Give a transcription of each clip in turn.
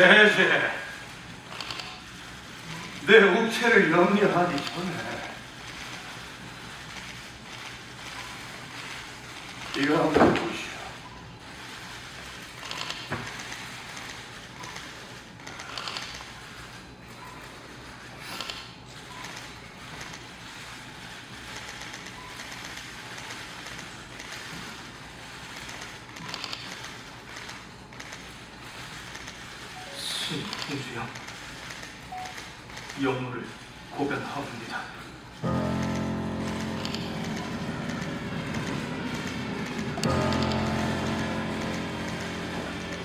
세제. 내 옥체를 염려하기 전에 이거 신 공주여 영무를 고변하옵니다.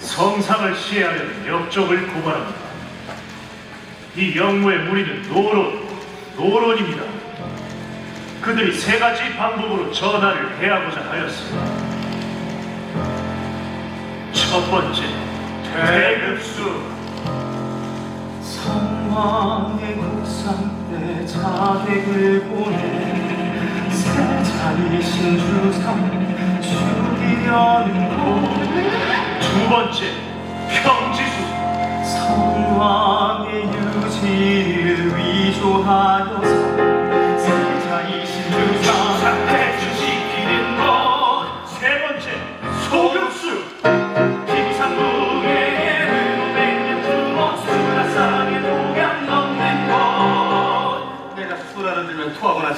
성상을 시해하려는 역적을 고발합니다. 이 영무의 무리는 노론, 노론입니다. 그들이 세 가지 방법으로 전하를 해하고자 하였습니다. 첫 번째, 대급수. 성왕의 국상 때 자객을 보내 세자이신 주상 죽이려는 곳두 번째, 평지수. 성왕의 유지를 위조하여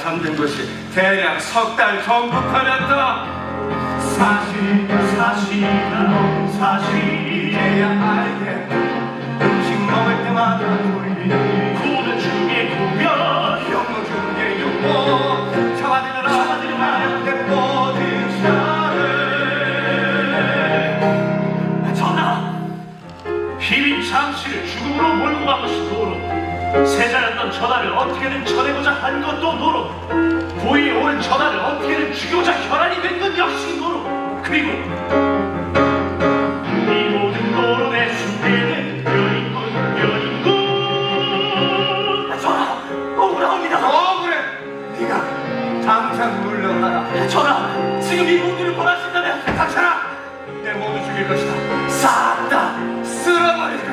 잠든 것이 대략 석 달 전부터였다. 사실이야 사실이야 사실이야 알게 음식 먹을 때마다 돌리는 세자였던 전하를 어떻게든 쳐내고자 한 것도 노론 부위에 오른 전하를 어떻게든 죽이고자 혈안이 된것 역시 노론 그리고 이 모든 노론의 숭배는 연인군 연인군 전하 억울합니다. 어 그래 네가 당장 물러나라. 전하 지금 이 모두를 벌하신다면 당찬아 내 모두 죽일 것이다. 싹 다 쓸어버릴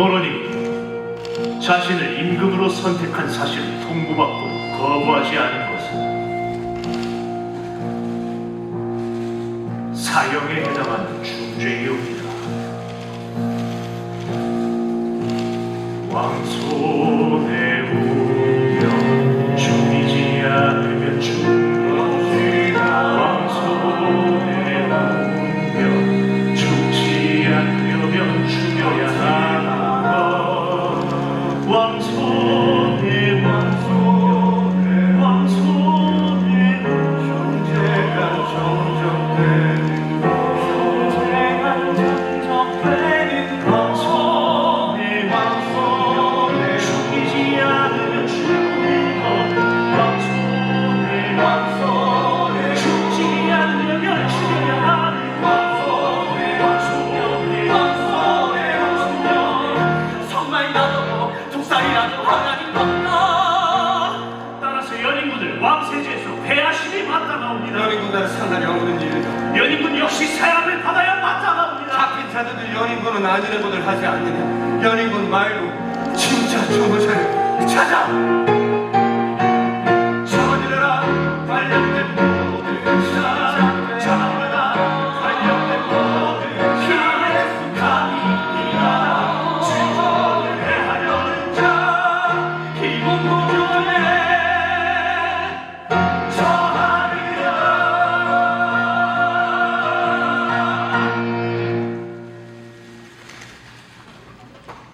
노론이 자신을 임금으로 선택한 사실을 통보받고 거부하지 않은 것은 사형에 해당하는 중 연인군은 아니라고들 하지 않느냐? 연인군 말고 진짜 조무사를 찾아